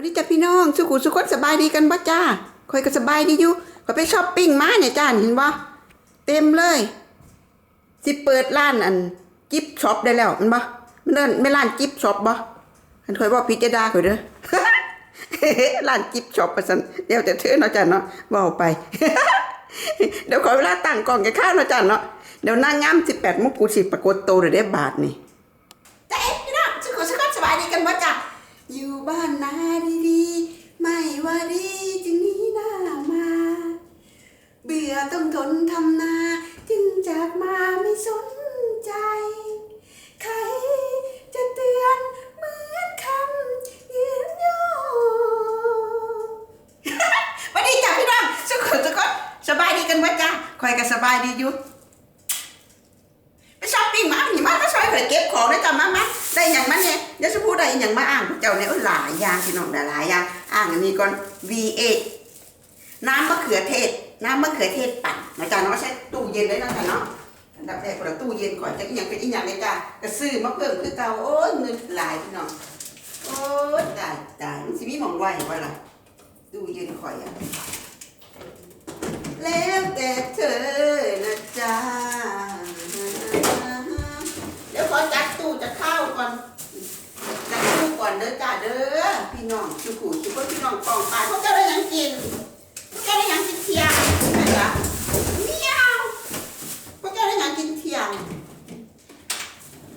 วันนี้จ้าพี่น้องสุขุสุขนสบายดีกันบ่จ้าคอยก็สบายดีอยู่คอยไปช้อปปิ้งมาเนี่ยจ้าเห็นบ่เต็มเลย สิเปิดร้านอันกิฟช็อปได้แล้วมันบ่มันเดินไม่ร้านกิฟช็อปบ่อันคอยบอกพิจารณาคอยเด้อร้านกิฟช็อปประสันเดี๋ยวแต่เธอเนาะจ้าเนาะเว่าไป เดี๋ยวขอเวลาตั้งกล่องแกข้าวเนาะจ้าเนาะเดี๋ยวนางงามสิบแปดมงกุฎสิปรากฏโตเลยได้บาทนี่จ้าเอ๊ะพี่น้องสุขุสุขนสบายดีกันบ่จ้ะอยู่ บ้านนาดีๆ ไม่ว่าดีจึงนี้หน้ามา เบื่อต้องทนทำนาจึงจะกมาไม่สนใจ ใครจะเตือนเหมือนคำยืนโย สวัสดีจ้ะพี่น้องสุขุสุขนสบายดีกันบ่จ้ะคอยก็สบายดีอยู่ ไปช้อปปิ้งมาหนิมาก็ช่วยเผยเก็บของได้จ้ะมามาได้อย่างมันเนี่ยเดี๋ยวจะพูดได้อย่างมาอ้างพวกเจ้าเนี่ยโอ้ยหลายอย่างพี่น้องได้หลายอย่างอ้างอันนี้ก่อน V8 น้ำมะเขือเทศ น้ำมะเขือเทศปั่นนะจ๊ะเนาะใช้ตู้เย็นได้นะจ๊ะเนาะอันดับแรกคนละตู้เย็นก่อนจะอีกอย่างเป็นอีกอย่างเลยจ้ะก็ซื้อมาเพิ่มคือเก่าโอ้ยเงินหลายพี่น้องโอ้ยตายตายมันสิมีมองไว้ว่าล่ะตู้เย็นข่อยอะแล้วแต่เธอ ก่อนเด้อจ้าเด้อพี่น้องชุกูชุกพี่น้องกองปลายพวกเจ้าได้ยังกินพวกเจ้าได้ยังกินเที่ยงนะจ๊ะเมียวพวกเจ้าได้ยังกินเที่ยง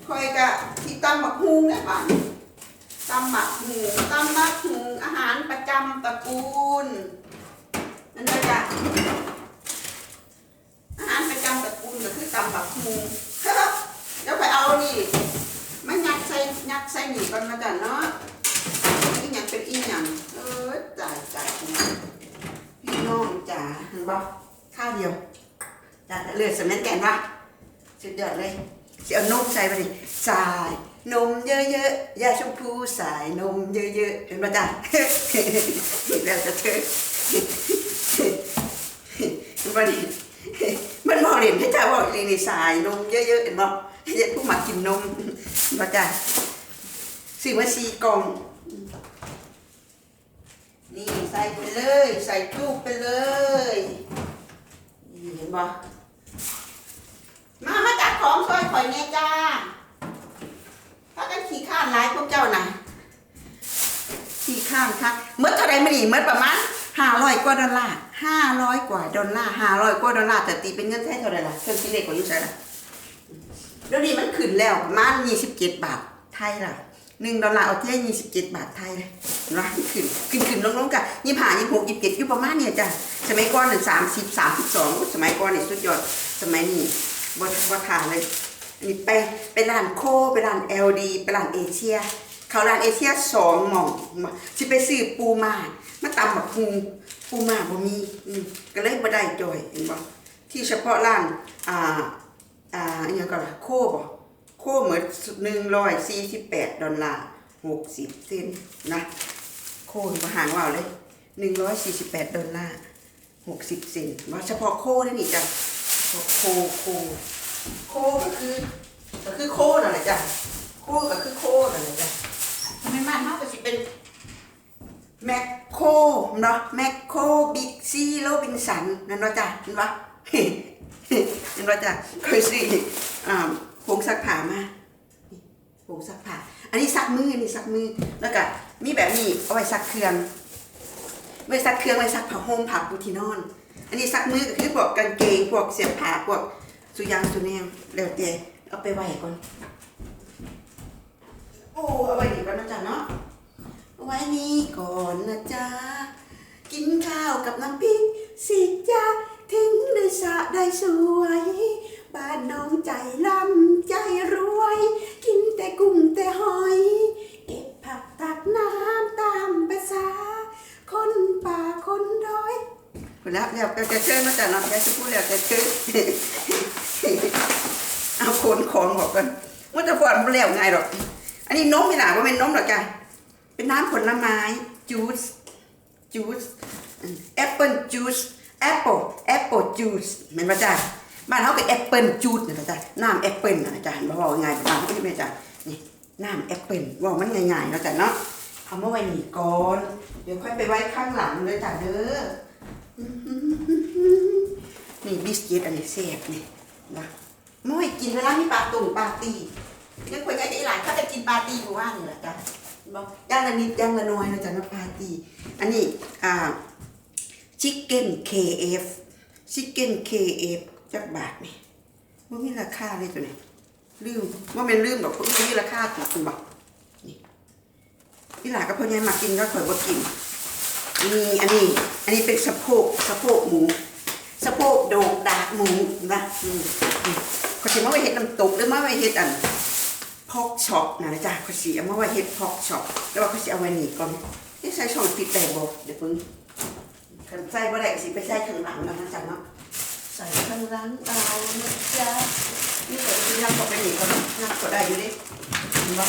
คอยกะที่ตำหมักฮุงเนี่ยป่ะตำหมักหูตำหมักหูอาหารประจำตระกูลนั่นเด้อจ้ะอาหารประจำตระกูลก็คือตำหมักหูเดี๋ยวไปเอานี่ ยัดใส่ยัดใส่หนีก่อนมาจ้ะเนาะอีหยังเป็นอีหยังเออจ่ายจ่ายพี่น้องจ๋าเห็นบ่ข้าวเดียวจ้าเลือดสำเร็จแกนวะสุดยอดเลยเสียนมใส่ไปดิใส่นมเยอะๆยาชมพูใส่นมเยอะๆเห็นป่ะจ้ะแล้วจะเธอเห็นป่ะดิมันมองเห็นให้เจ้าบอกเองในสายนมเยอะๆเห็นบอกเด็กผู้มากินนมบอกจ้ะ ซื้อมาสี่กล่อง นี่ใส่ไปเลย ใส่ตู้ไปเลยนี่เห็นบอกมามาจัดของซอยข่อยแน่จ้าถ้ากันขี่ข้านหลายพวกเจ้าน่ะขี่ข้านค่ะเมื่อเท่าไรไม่ดีเมื่อประมาณห้าร้อยกว่าดอลลาร์ห้าร้อยกว่าดอลลาร์ห้าร้อยกว่าดอลลาร์แต่ตีเป็นเงินไทยเท่าไรล่ะเครื่องคิดเลขของยุ่งใช่ล่ะเดี๋ยวนี้มันขึ้นแล้วประมาณยี่สิบเจ็ดบาทไทยล่ะ หนึ่งดอลลาร์เอาเที่ยยี่สิบเจ็ดบาทไทยเลยนไหมขึ้นขึ้นขึ้นลงลงกันยี่ห้ายี่หกยี่เจ็ดอยู่ประมาณเนี่ยจ้ะสมัยก่อนหนึ่งสามสิบสามสิบสองสมัยก่อนเนี่ยสุดยอดสมัยนี้บ่บ่ทานเลยนนี้ไปไปร้านโคไปร้านเอลดีไปร้านเอเชีย เขาร้านเอเชียสองหม่องสิไปซื้อปูมามาตำแบบปูปูมาบ่มีอืมก็เลยบ่ได้จอยเห็นบ่ที่เฉพาะร้านอ่าอ่าอหยังก็ล่ะโคบ่ คเหมือนหนึ่งร้อยสี่สิบแปดดอลลาร์หกสิบเซนต์นะ โคประหารว่าวเลยหนึ่งร้อยสี่สิบแปดดอลลาร์หกสิบเซนต์ว่าเฉพาะโคนี่นี่จ้ะเฉพาะโคโคโคก็คือก็คือโคนั่นแหละจ้ะโคก็คือโคนั่นแหละจ้ะไม่มากเท่ากับสิเป็นแมคโครเนาะแมคโครบิ๊กซีโรบินสันนั่นเนาะจ้ะเห็นปะเห็นปะจ้ะเคยซื้ออ่า ผงซักผ้ามาผงซักผ้าอันนี้ซักมืออันนี้ซักมือแล้วก็มีแบบนี้เอาไว้ซักเครื่องไว้ซักเครื่องไว้ซักผ้าห่มผ้าปูที่นอน อันนี้ซักมือก็คือพวกกางเกงพวกเสียบผ้าพวกสุยางสุแนวแล้วแต่เอาไปไว้ก่อนโอ้เอาไว้ดีก่อนนะจ๊ะเนาะไว้นี่ก่อนนะจ๊ะกินข้าวกับน้ำพริกสิจ๊ะถึงได้สะได้สวยานน้องใจล่ำใจรวย กินแต่กุ้งแต่หอย เก็บผักตักน้ำตามภาษา คนป่าคนดอยพอแล้วแล้วแกจะเชิญมาจากน้องแกจะพูดแล้วแกเชิญเอาคนของบอกกันว่าจะฟอนไม่แล้วไงหรอก อันนี้นมไม่หนาว่าเป็นนมหรอกจ้ะเป็นน้ำผลไม้จูสจูสแอปเปิลจูสแอปเปิลแอปเปิลจูสเหมือนมาจ้ะ บ้านเขาเป็แอปเปิลจูสเนี่ยนะจ้ะน้ำแอปเปิลนะจ้ะมาบอกง่ายบ้านเขาไม่จ้ะนี่น้ำแอปเปิลว่ามันง่ายๆเนาะจ้ะเนาะเอามาไว้หนีก่อนเดี๋ยวค่อยไปไว้ข้างหลังเลยจ้ะเด้อนี่บิสกิตอันนี้แซ่บนี่นะมื่อกินเวลามีปาตุ่มปาตียังคุยกันได้หลายเขาจะกินปาตี้กูว่านี่แหละจ้ะบอกย่างละนิดย่างละน้อยนะจ๊ะนะปาตีอันนี้อ่าชิคเก้น KF ชิคเก้น KF จักบาทนี่ว่ามีราคาเลยตัวนี้ลืมว่าเป็นลืมดอกเพราะมันมีราคาถูกคุณบอกนี่พี่หลากับพ่อใหญ่มากินก็ข่อยว่ากินนี่อันนี้ อันนี้เป็นสะโพกสะโพกหมู สะโพกโดกดากหมูนะอืมอืมเขาสิมาไว้เฮ็ดน้ำตกหรือมาไว้เฮ็ดอันพอกช็อปนะจ๊ะเขาสิเอามาไว้เฮ็ดพอกช็อปแล้วว่าเขาสิเอาไว้หนีก่อนนี่ใส่ช่องปิดได้บ่เดี๋ยวเพิ่งคันใส่บ่ได้สิไปใส่ข้างหลังแล้วนะจ๊ะเนาะ ใส่ข้างหลังเอานะจ๊ะนี่ก็สิยัดเข้าไปหนี่ก่อนยัดก็ได้อยู่ดิเห็นบ่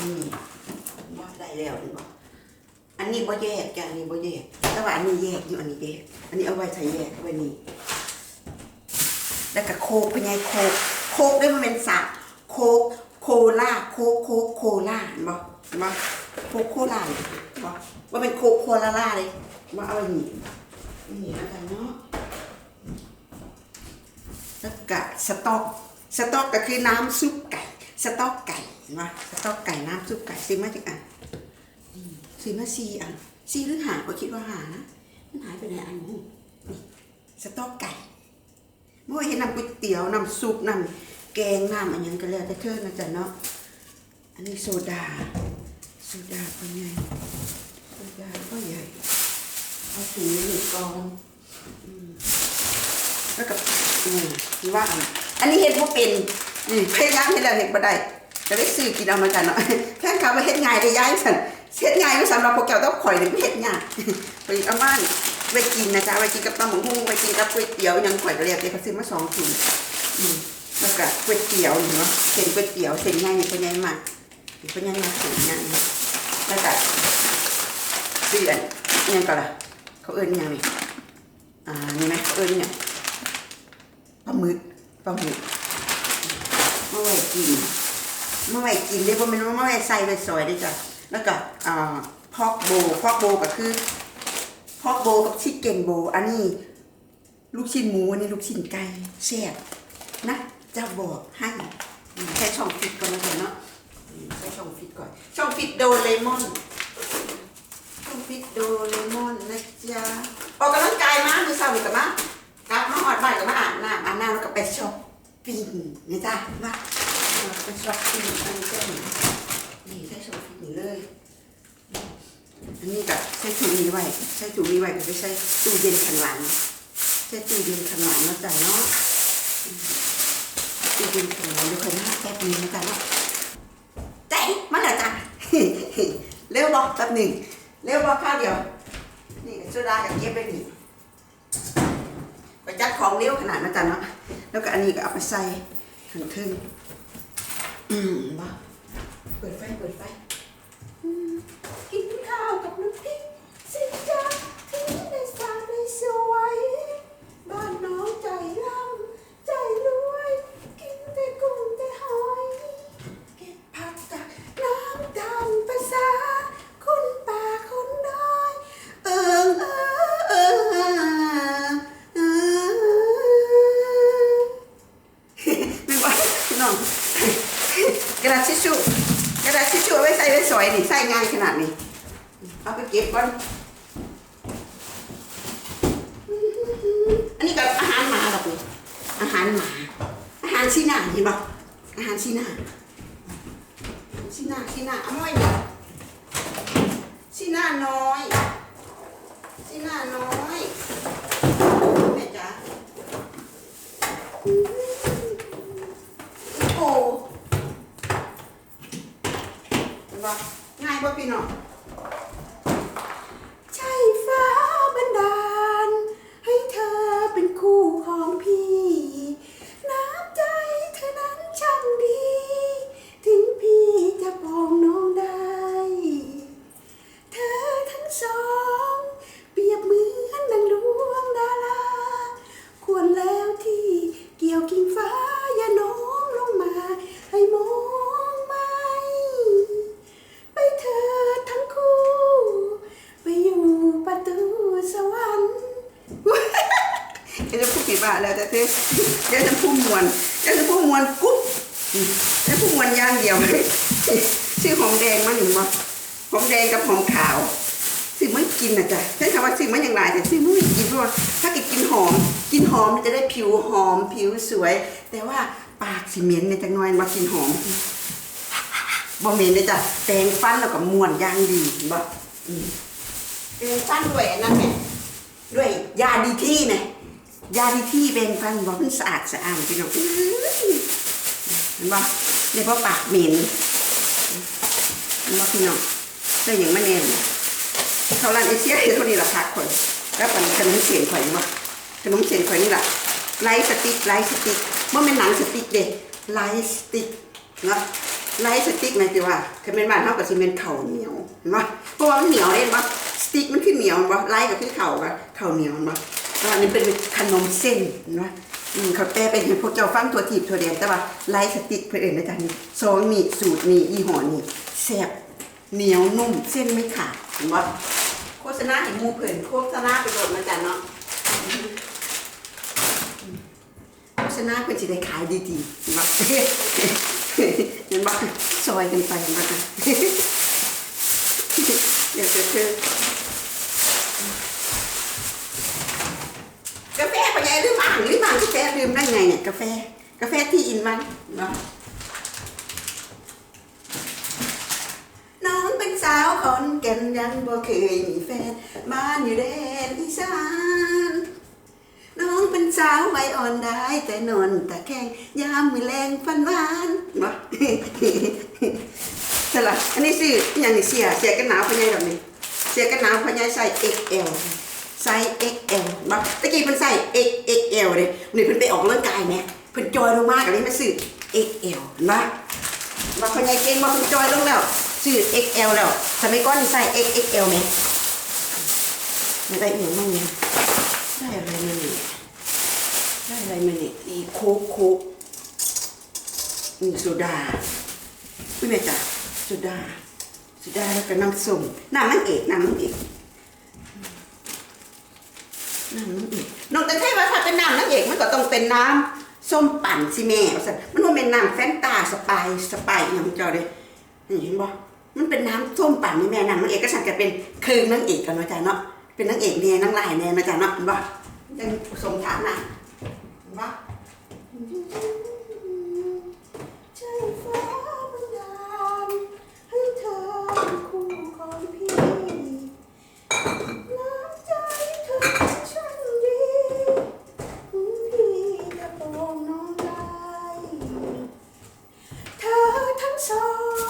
นี่บ่ได้แล้วเห็นบ่อันนี้บ่แยกจ้ะอันนี้บ่แยกแต่ว่าอันนี้แยกอยู่อันนี้แยกอันนี้เอาไว้ใช้แยกเอาไว้นี่แล้วก็โคกเป็นไงโคกโคกด้มันเป็นสัตว์โคกโคล่าโคกโคกโคล่าเห็นบ่เห็นบ่โคกโคล่าเลยเห็นบ่ว่าเป็นโคกโคลาล่าเลยมาเอาไว้นี่นี่แล้วกันเนาะ แล้วก็สต๊อกสต๊อกก็คือน้ำซุปไก่ สต๊อกไก่เห็นบ่สต๊อกไก่น้ำซุปไก่ซื้อมาจากอันซื้อมาสี่อันสี่หรือหาก็คิดว่าหานะมันหายไปไหนอันนู้สต๊อกไก่เมื่อวานเห็นน้ำก๋วยเตี๋ยวน้ำซุปน้ำแกงน้ำอันหยังก็แล้วแต่เธอนะจ๊ะเนาะอันนี้โซดาโซดาก็ใหญ่โซดาก็ใหญ่เอาถุงนี้ก่อนอืมแล้วก็ อืมว่าอันอันนี้เห็ดว่เป็นอืมพยายามเห็ดแล้วเห็ดบ่ได้จะได้ซื้อกินเอามากันเนาะแค่คำว่าเฮ็ดง่ายได้ย้ายสันเฮ็ดง่ายก็สำหรับพวกแกต้องข่อยหนึ่งเฮ็ดยากไปเอาบ้านไปกินนะจ๊ะไปกินกับตำหมูหุ้งไปกินกับก๋วยเตี๋ยวยังข่อยก็เรียกเลยเขาซื้อมาสองถุงอืมแล้วก็ก๋วยเตี๋ยวนี่เนาะเส้นก๋วยเตี๋ยวเส้นใหญ่เป็นใหญ่มากเป็นใหญ่มากเส้นใหญ่แล้วก็เดือนนี่ยังก็ล่ะเขาเอิ้นอิหยังนี่อ่านี่ไหมเอิ้นอิหยัง ปลาหมึกปลาหมึกเมื่อไหร่กินเมื่อไหร่กินได้บ่แม่นว่าเมื่อไหร่ใส่ไปซอยได้จ้ะแล้วก็อ่าพอกโบพอกโบก็คือพอกโบกับชิคเก้นโบ อันนี้ลูกชิ้นหมูอันนี้ลูกชิ้นไก่แซ่บนะจะบอกให้ใช้ช่องฟิตก่อนแล้วกันเนาะใช้ช่องฟิตก่อน ช่องฟิตโดเลมอนช่องฟิตโดเลมอนนะจ๊ะออกกำลังกายมามือเศร้าอีกกับมา กลับมาหอดบ้านกับมาอ่าบน้ำอาบน้ำแล้วก็ไปช้อปปิ้งนี่จ้ะมาไปช้อปปิ้งอันนี้ก็นี่นี่ใช้ช่องฟิตนี่เลยอันนี้กับใช้ถุงนี้ไว้ใช้ถุงนี้ไว้ก็ไปใช้ตู้เย็นข้างหลังใช้ตู้เย็นข้างหลังนะจ๊ะเนาะตู้เย็นข้างหลังเดี๋ยวค่อยมาแป๊บนึงนะจ๊ะเนาะใจมาแล้วจ้ะเร็วบอกแป๊บหนึ่งเร็วบอกข้าวเดียวนี่โซดากับเก็บไปนี่ ประจัดของเร็วขนาดนะจ๊ะเนาะแล้วก็อันนี้ก็เอาไปใส่ถังทึ่งอืมบ้าเปิดไฟเปิดไฟ กินข้าวกับน้ำพริกสิจ้าที่ในสาในสวย บ้านน้องใจร่ำใจรวย กินแต่กุ้งแต่หอย เก็บผักจากน้ำตาลภาษาคนป่าคนน้อย เอิงเอิงเอิงเอิงไม่ไหวพี่น้อง กระดาษทิชชู่กระดาษทิชชู่เอาไว้ใส่ไว้สวยนี่ใส่ง่ายขนาดนี้ เอาไปเก็บก่อน อันนี้ก็อาหารหมาหรอกนี่อาหารหมา อาหารชีน่าเห็นปะอาหารชีน่าชีน่าชีน่าเอาไว้เนี่ยชีน่าน้อยชีน่าน้อยแม่จ๋าโอ้เห็นปะง่ายป่ะพี่น้อง ใช่ฟ้าบันดาล ให้เธอเป็นคู่ของพี่ น้ำใจเธอนั้นช่างดี ถึงพี่จะปองน้องได้ เธอทั้งสอง เปรียบเหมือนดังดวงดารา ควรแล้วที่เกี่ยวกิ่งฟ้าอย่าโน้มลงมา ให้มองไม่ ไปเถิ ว่า แล้วแต่เธอเดี๋ยวจะพูดมวนเดี๋ยวจะพูดมวนกุ๊บเดี๋ยวพูดมวนย่างเดียวชื่อหอมแดงมันหนึ่งบ่หอมแดงกับหอมขาวซื้อมันกินนะจ๊ะใช้คำว่าซื้อมันอย่างไรแต่ซื้อมันไม่กินเพราะว่าถ้ากินกินหอม กินหอมมันจะได้ผิวหอมผิวสวย แต่ว่าปากสีเหม็นเนี่ยจังน้อยมากินหอมบ่เหม็นเลยจ้ะแปรงฟันแล้วก็ม้วนย่างดีบ่อืมแปรงฟันด้วยอันนั่นไงด้วยยาดีที่ไง ยาดีที่แปรงฟันบ่มันสะอาดสะอาดพี่น้องเห็นบ่เนี่ยเพราะปากเหม็นเห็นบ่พี่น้องแต่อย่างมันแน่นเขาร้านเอเชียเท่านี้ละพักคนแล้วปันขนมเสียนข่อยนี่บ่ขนมเสียนข่อยนี่แหละไลท์สติ๊กไลท์สติ๊กบ่แม่นหนังสติ๊กเด้ไลท์สติ๊กเนาะไลท์สติ๊กหมายถึงว่าคือเป็นบ้านเท่ากับซีเมนต์เข่าเหนียวเห็นปะเพราะว่ามันเหนียวเองปะสติ๊กมันคือเหนียวปะไลท์ก็คือเข่าปะเข่าเหนียวปะ อันนี้เป็นขนมเส้นเนะอืมเขาแปลเป็นพวกเจ้าฟังตัวถีบตัวเดียวแต่ว่าไลท์สติ๊กเพื่อนเอนะจ๊ะนี่ซองนี่สูตรนี่ยี่ห้อนี่แซ่บเหนียวนุ่มเส้นไม่ขาดเห็นปะโฆษณาเห็นมูเผื่นโฆษณาไปโดดมาจ้ะเนาะโฆษณาเพื่อนจะได้ขายดีๆเห็นปะเห็นปะซอยกันไปมาจ้ะเดี๋ยวเจอกาแฟปัญญา ลืมอ่างลืมอ่างกาแฟลืมได้ไงเนี่ยกาแฟกาแฟที่อินมันเนาะน้องเป็นสาวขอนแก่นยังบ่เคยมีแฟนบ้านอยู่แดนอีสานน้องเป็นสาวไวอ่อนได้แต่นอนแต่แข้งยามมือแรงฟันหวานมาสละอันนี้สิอย่างนี้เสียเสียกันหนาวพะไยแบบนี้เสียกันหนาวพะไยใส่ XL ไซส์ XL มาตะกี้เพิ่นใส่ XXL เลยนี่เพิ่นไปออกกำลังกายแหมเพิ่นจอยลงมากับนี้มาซื้อ XL เห็นปะมาพะไยเก่งมาเพิ่นจอยลงแล้วซื้อ XL แล้วสมัยก่อนใส่ XXL ไหมไม่ได้อีกอย่างมั่งเนี่ยได้อะไรมาเนี่ยได้อะไรมาเนี่ยอีโคกโคกนี่โซดาอุ้ยแม่จ๋าโซดาโซดาแล้วก็น้ำส้มน้ำมันเอกน้ำมันเอก น้ำมันเอกนอกจากที่ว่าถ้าเป็นน้ำน้ำเอกมันก็ต้องเป็นน้ำส้มปั่นสิแม่ว่าสันมันว่าเป็นน้ำแฟนตาสไปสไปอย่างเจ้าเลยนี่เห็นบ่มันเป็นน้ำส้มปั่นนี่แม่น้ำนางเอกก็ฉันจะเป็นคือนางเอกกันนาะจ้ะเนาะเป็นนางเอกเนี่ยนางลายเนี่ยนะจ๊ะเนาะเห็นบ่ยังสมฐานนะเห็นปะใจฟ้าบันดาลให้เธอเป็นคู่ของพี่น้ำใจเธอช่างดีพี่จะบอกน้องได้ เธอทั้งสอ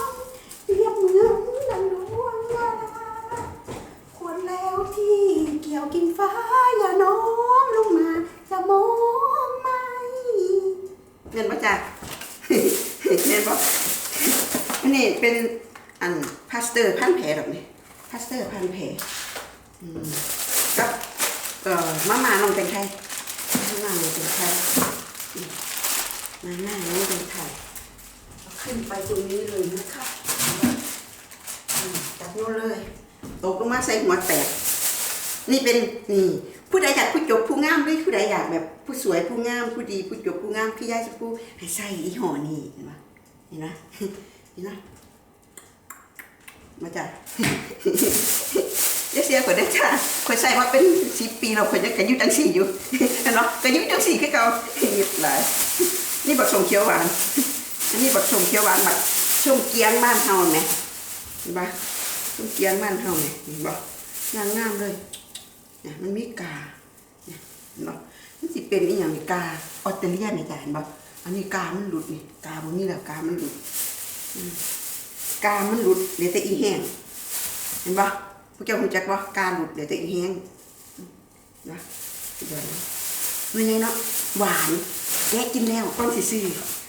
งเปรียบเหมือนดังดวงดาวควรแล้วที่เกี่ยวกินฟ้าอย่าน้อมลงมาจะมองไม่เงินปะจ๊ะ เงินปะอันนี้เป็นอันพลาสเตอร์พันแผลแบบนี้พลาสเตอร์พันแผลอืมกับเอ่อมาม่าลงเป็นไทยมาม่าลงเป็นไทยอืมมาม่าลงเป็นไทย ขึ้นไปตรงนี้เลยนะคะอืมจับโน่นเลย ตกลงมาใส่หัวแตก นี่เป็นนี่ ผู้ใดอยากผู้จบผู้งามด้วยผู้ใดอยากแบบผู้สวยผู้งามผู้ดีผู้จบผู้งามพี่ยายจะผู้ให้ใส่อีห่อนี่เห็นไหมเห็นไหมเห็นไหมมาจ้ะเดี๋ยวเสียคนได้จ้ะคนใส่มาเป็นสิบปีเราคนยังกันยุตังสี่อยู่เนาะกันยุตังสี่คือเก่าเงียบหลายนี่บักสมเขียวหวาน อันนี้บักชมเขียวหวานบักชมเกียงบ้านเฮาไหมเห็นปะชมเกียงบ้านเฮาไหมเห็นปะงามงามๆเลยเนี่ยมันมีกาเนี่ยเห็นปะมันสิเป็นอีหยังมีกาออสเตรเลียนี่จ้ะเห็นปะอันนี้กามันหลุดนี่กาบนนี้แหละกามันหลุดกามันหลุดเหลือแต่อีแห้งเห็นปะพวกเจ้าคงจักว่กาหลุดเหลือแต่อีแห้งนะเดี๋ยวนะมันไงเนาะหวานแกกินแล้วก้อนสิซื้อ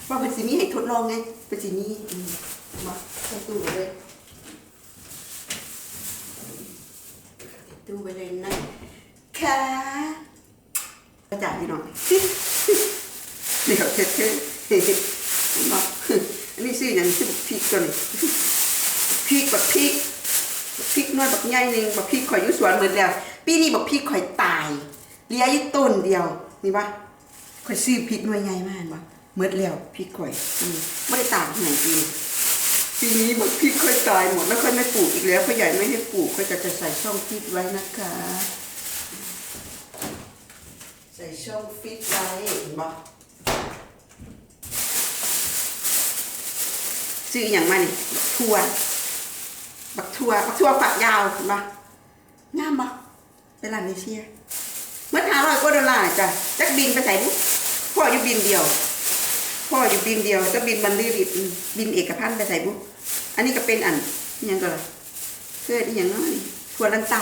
ว่าเป็นสิมีให้ทดลองไงเป็นสิมีอืมาใส่ตู้ไปเลยตู้ไปเลยนะค่ะกระจายหน่อยเดี๋ยวเช็ดเช็ดมาอันนี้ซื้ออย่างซื้อบักพริกก่อนพริกบักพริกพริกน้อยบักใหญ่หนึ่งบักพริกข่อยยู่สวนเหมือนแล้ว ปีนี้แบักพริกข่อยตายเลี้ยยู่ต้นเดียวนี่ปะข่อยซื้อพริกหน่วยใหญ่มากบ่ เมื่อแล้วพริกข่อยไม่ได้ตากที่ไหนกินปีนี้บักพริกค่อยตายหมดแล้วค่อยไม่ปลูกอีกแล้วพ่อใหญ่ไม่ให้ปลูกก็จะจะใส่ช่องฟิตไว้นะคะ ใส่ช่องฟิตไว้เห็นบ่ซื้ออย่างมานี่บักทัวบักทัวบักทัวฝักยาวเห็นบ่งามบ่เป็นร้านเอเชียเมื่อหาร้อยกว่าดอลลาร์จ้ะจักบินไปใส่บุพ่ออยู่บินเดียว พ่ออยู่บินเดียวจะบินบันลือบบินเอกพันธ์ไปใส่บุอันนี้ก็เป็นอันยังก็ล่ะเพื่ออีหยังเนาะนี่ถั่วลันเตา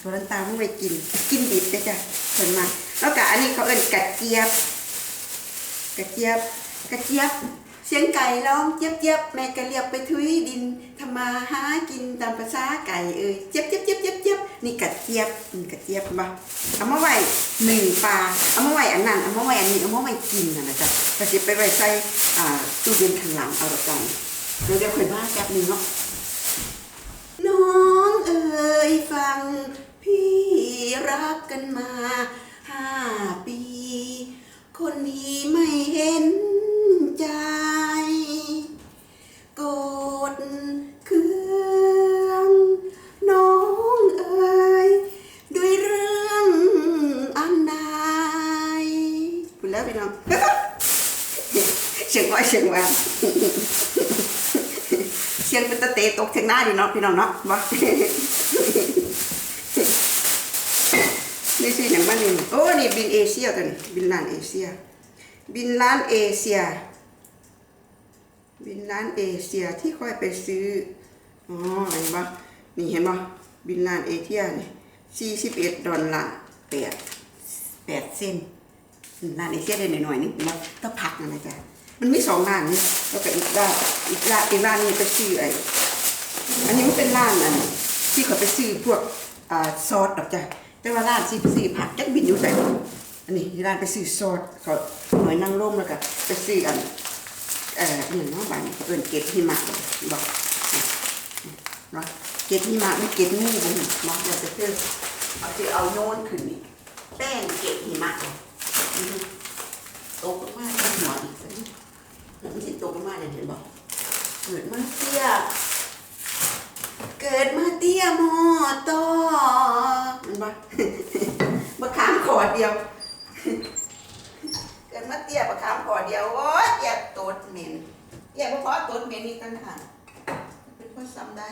ถั่วลันเตาไม่ไปกิน กินดิบได้จ้ะเห็นมาแล้วก็อันนี้เขาเอิ้นกระเจี๊ยบกระเจี๊ยบกระเจี๊ยบ เสียงไก่ร้องเจี๊ยบเจี๊ยบแม่ก็เรียกไปทุยดินทำมาหากินตามภาษาไก่เอ้ยเจี๊ยบเจี๊ยบเจี๊ยบเจี๊ยบเจี๊ยบนี่กระเจี๊ยบนี่กระเจี๊ยบบ่เอามาไว้หนึ่งปลาเอามาไว้อันนั้นเอามาไว้อันนี้เอามาไว้กินน่ะนะจ๊ะก็สิไปไว้ใส่อ่าตู้เย็นข้างหลังเอาละกันเดี๋ยวเดี๋ยวค่อยมาแป๊บนึงเนาะน้องเอ๋ยฟังพี่รักกันมาห้าปี คนนี้ไม่เห็น ใจ โกรธเครื่องน้องเอ๋ยด้วยเรื่องอันใดพูดแล้วพี่น้องเสียงว่าเสียงว่าเสียงเป็นตะเตะตกเทียงหน้าดีเนาะพี่น้องเนาะว่านี่สิอย่างบ้านนี่โอ้นี่บินเอเชียตัวนี้บินร้านเอเชียบินร้านเอเชีย บินร้านเอเชียที่ค่อยไปซื้อ อ๋อ เห็นปะนี่เห็นปะบินร้านเอเชียนี่สี่สิบเอ็ดดอลลาร์แปดแปดเซนร้านเอเชียได้หน่อยๆนึงแล้วต้องพักนะจ๊ะมันมีสองร้านนี่แล้วก็อีกร้านอีกร้านอีกร้านนี้ไปซื้อไอ้อันนี้มันเป็นร้านอันที่เขาไปซื้อพวกอ่าซอสดอกจ้ะแต่ว่าร้านที่ไปซื้อผักจักบินอยู่ไหนอันนี้ร้านไปซื้อซอสเขาหน่อยนั่งร่มแล้วก็ไปซื้ออัน เอ่อเนี่ยเนาะบ้านเขาเอิ้นเกล็ดหิมะบอกเนาะเกล็ดหิมะไม่เกล็ดงูบ่นี่เนาะเดี๋ยวจะเพิ่มเอาสิเอาโยนขึ้นนี่แป้งเกล็ดหิมะอือฮึตกมากหัวอีกสักนิดมันสิตกลงมาเลยเห็นบอกเกิดมาเตี้ยเกิดมาเตี้ยหมอต่อมันบ่บ่ค้างขอเดียว เกิดมาเตี้ยประคามพอเดียวโอ้ยเตี้ย ตดเหม็นเตี้ยบ่พอตดเหม็นนี่ตั้งหากเป็นคนซ้ำได้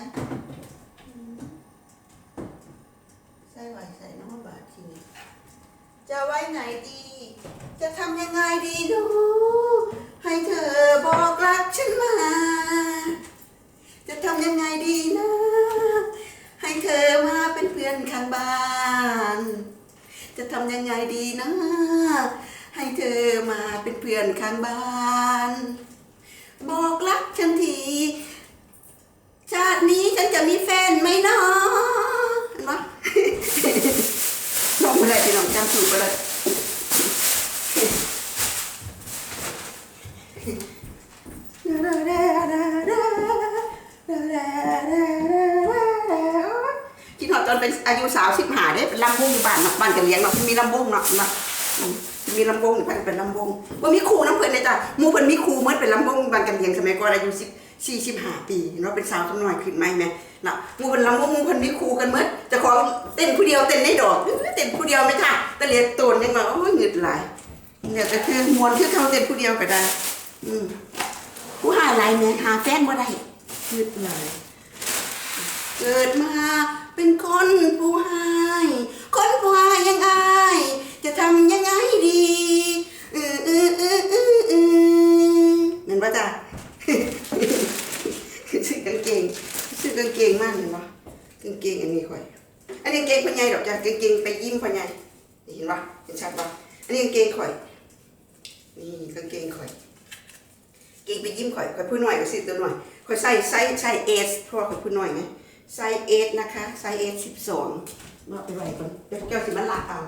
ใส่ไวใส่น้องบาททีนี้จะไว้ไหนดี จะทำยังไงดีหนูให้เธอบอกรักฉันมา จะทำยังไงดีนะ ให้เธอมาเป็นเพื่อนข้างบ้าน จะทำยังไงดีนะ เธอมาเป็นเพื่อนข้างบ้าน บอกรักฉันที ชาตินี้ฉันจะมีแฟนไหมเนาะเห็นปะน้องไม่ได้พี่น้องจำสูตรไปเลยคิดหอดตอนเป็นอายุสาวสิบหาได้เป็นลำวงอยู่บ้านเนาะบ้านกันเลี้ยงเนาะมีลำวงเนาะเนาะ มมีลำวงอยู่บ้านเป็นลำวงว่ามีครูน้ำเพิ่นเลยจ้ะหมูเพิ่นมีครูเหมื่อนเป็นลำวงบ้านกันเลี้ยงสมัยก่อนอายุสิบสี่สิบห้าปีเนาะเป็นสาวตัวน้อยขึ้นไหมแม่เนาะหมูเป็นลำวงหมูเพิ่นมีครูกันเหมื่อนเจะของเต้นผู้เดียวเต้นในดอกเต้นผู้เดียวไม่จ้ะแต่เรียนโตนยังมาโอ้ยหงึดหลายเนี่ยแต่คือมวนคือเขาเต้นผู้เดียวก็ได้ อืมผู้หาหลายแม่หาแฟนบ่ได้หงึดหลายเกิดมาเป็นคนผู้ให้คนผู้ให้ยังอาย จะทำยังไงดีเออเออเออเออเออเห็นปะจ๊ะ ซื้อกางเกงซื้อกางเกงมากเห็นปะกางเกงอันนี้ค่อย อันนี้กางเกงพ่อใหญ่ดอ กจ้ะกางเกงไปยิ้มพอไงเห็นปะเห็นชัดปะอันนี้กางเกงข่อย นี่กางเกงข่อยเกงไปยิ้มข่อยข่อยพูดหน่อยก็สิตัวหน่อยข่อยใส่ไซส์ไซส์เอสเพราะข่อยพูดหน่อยไงไซส์เอสนะคะไซส์เอสสิบสองมาไปไหวก่อนเดี๋ยวเจ้าสิมันลากเอา